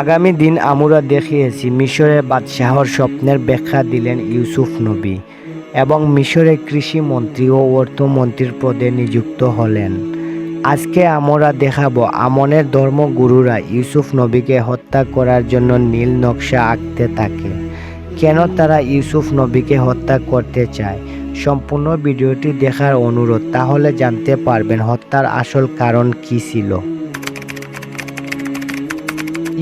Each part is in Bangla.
আগামী দিন আমরা দেখিয়েছি মিশরের বাদশাহর স্বপ্নের ব্যাখ্যা দিলেন ইউসুফ নবী এবং মিশরের কৃষিমন্ত্রী ও অর্থমন্ত্রীর পদে নিযুক্ত হলেন। আজকে আমরা দেখাব আমনের ধর্মগুরুরা ইউসুফ নবীকে হত্যা করার জন্য নীল নকশা আঁকতে থাকে। কেন তারা ইউসুফ নবীকে হত্যা করতে চায়? সম্পূর্ণ ভিডিওটি দেখার অনুরোধ, তাহলে জানতে পারবেন হত্যার আসল কারণ কী ছিল।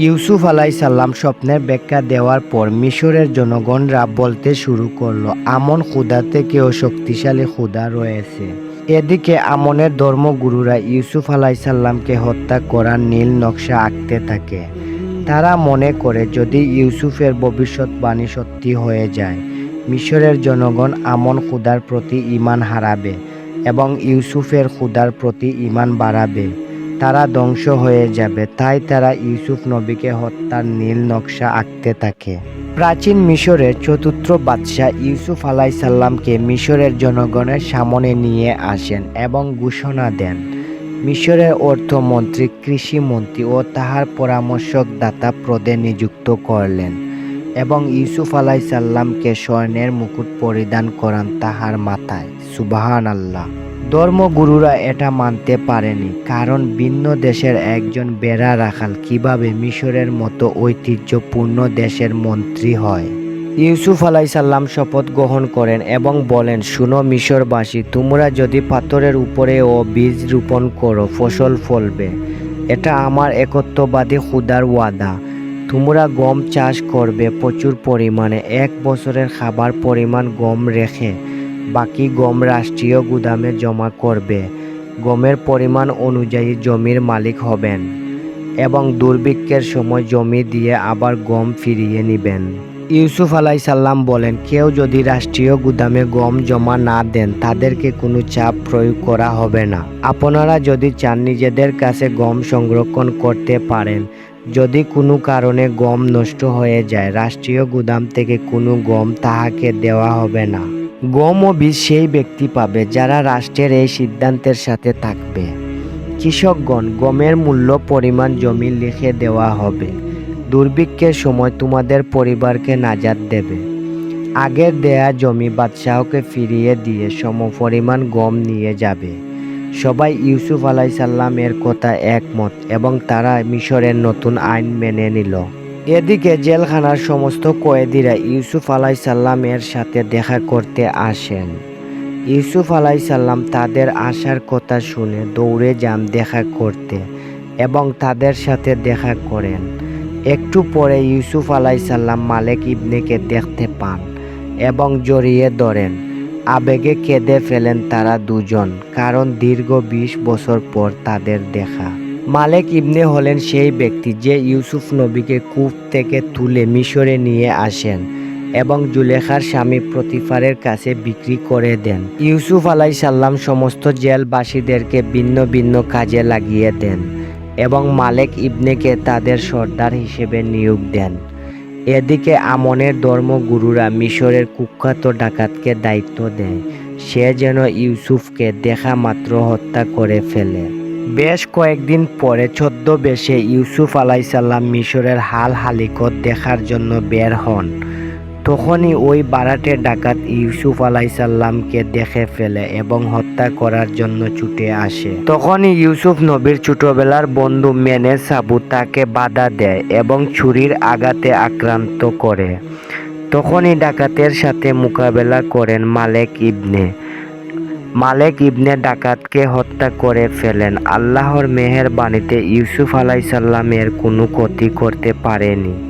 ইউসুফ আলাই সাল্লাম স্বপ্নের ব্যাখ্যা দেওয়ার পর মিশরের জনগণরা বলতে শুরু করল, আমন ক্ষুদা থেকেও শক্তিশালী ক্ষুদা রয়েছে। এদিকে আমনের ধর্মগুরুরা ইউসুফ আলাই সাল্লামকে হত্যা করার নীল নকশা আঁকতে থাকে। তারা মনে করে, যদি ইউসুফের ভবিষ্যৎবাণী সত্যি হয়ে যায়, মিশরের জনগণ আমন ক্ষুদার প্রতি ইমান হারাবে এবং ইউসুফের ক্ষুদার প্রতি ইমান বাড়াবে। তারা ধ্বংস হয়ে যাবে, তাই তারা ইউসুফ নবীকে হত্যার নীল নকশা আঁকতে থাকে। প্রাচীন মিশরের চতুর্থ বাদশাহ ইউসুফ আলাই সাল্লামকে মিশরের জনগণের সামনে নিয়ে আসেন এবং ঘোষণা দেন, মিশরের অর্থমন্ত্রী, কৃষিমন্ত্রী ও তাহার পরামর্শকদাতা পদে নিযুক্ত করলেন এবং ইউসুফ আলাই সাল্লামকে স্বর্ণের মুকুট পরিধান করান তাহার মাথায়। সুবাহান আল্লাহ ধর্মগুরুরা এটা মানতে পারেনি, কারণ ভিন্ন দেশের একজন বেড়া রাখাল কীভাবে মিশরের মতো ঐতিহ্যপূর্ণ দেশের মন্ত্রী হয়? ইউসুফ আলাইসাল্লাম শপথ গ্রহণ করেন এবং বলেন, শুনো মিশরবাসী, তোমরা যদি পাথরের উপরে ও বীজ রোপণ করো, ফসল ফলবে। এটা আমার একত্ববাদী খুদার ওয়াদা। তোমরা গম চাষ করবে প্রচুর পরিমাণে, এক বছরের খাবার পরিমাণ গম রেখে বাকি গম রাষ্ট্রীয় গুদামে জমা করবে। গমের পরিমাণ অনুযায়ী জমির মালিক হবেন এবং দুর্ভিক্ষের সময় জমি দিয়ে আবার গম ফিরিয়ে নেবেন। ইউসুফ আলাই সাল্লাম বলেন, কেউ যদি রাষ্ট্রীয় গুদামে গম জমা না দেন, তাদেরকে কোনো চাপ প্রয়োগ করা হবে না। আপনারা যদি চান নিজেদের কাছে গম সংরক্ষণ করতে পারেন, যদি কোনো কারণে গম নষ্ট হয়ে যায়, রাষ্ট্রীয় গুদাম থেকে কোনো গম তাহাকে দেওয়া হবে না। গম ও বীজ সেই ব্যক্তি পাবে যারা রাষ্ট্রের এই সিদ্ধান্তের সাথে থাকবে। কৃষকগণ গমের মূল্য পরিমাণ জমি লিখে দেওয়া হবে। দুর্ভিক্ষের সময় তোমাদের পরিবারকে নাজাদ দেবে। আগের দেয়া জমি বাদশাহকে ফিরিয়ে দিয়ে সমপরিমাণ গম নিয়ে যাবে। সবাই ইউসুফ আলাই সাল্লামের কথা একমত এবং তারা মিশরের নতুন আইন মেনে নিল। এদিকে জেলখানার সমস্ত কয়েদিরা ইউসুফ আলাই সাল্লামের সাথে দেখা করতে আসেন। ইউসুফ আলাই সাল্লাম তাদের আসার কথা শুনে দৌড়ে যান দেখা করতে এবং তাদের সাথে দেখা করেন। একটু পরে ইউসুফ আলাই সাল্লাম মালেক ইবনেকে দেখতে পান এবং জড়িয়ে ধরেন। আবেগে কেঁদে ফেলেন তারা দুজন, কারণ দীর্ঘ বিশ বছর পর তাদের দেখা। মালেক ইবনে হলেন সেই ব্যক্তি যে ইউসুফ নবীকে কূপ থেকে তুলে মিশরে নিয়ে আসেন এবং জুলেখার স্বামী প্রতিফারের কাছে বিক্রি করে দেন। ইউসুফ আলাই সাল্লাম সমস্ত জেলবাসীদেরকে ভিন্ন ভিন্ন কাজে লাগিয়ে দেন এবং মালেক ইবনেকে তাদের সর্দার হিসেবে নিয়োগ দেন। এদিকে আমনের ধর্মগুরুরা মিশরের কুখ্যাত ডাকাতকে দায়িত্ব দেয়। সে যেন ইউসুফকে দেখা মাত্র হত্যা করে ফেলে। বেশ কয়েকদিন পরে ছদ্মবেশে ইউসুফ আলাইসাল্লাম মিশরের হাল হালিকত দেখার জন্য বের হন। তখনই ওই বারাটে ডাকাত ইউসুফ আলাইসাল্লামকে দেখে ফেলে এবং হত্যা করার জন্য ছুটে আসে। তখনই ইউসুফ নবীর ছোটবেলার বন্ধু মেনে সাবু তাকে বাধা দেয় এবং ছুরির আঘাতে আক্রান্ত করে। তখনই ডাকাতের সাথে মোকাবেলা করেন মালেক ইবনে মালেক ইবনে ডাকাতকে হত্যা করে ফেলেন। আল্লাহর মেহের বাণীতে ইউসুফ আলাইসাল্লামের কোনো ক্ষতি করতে পারেনি।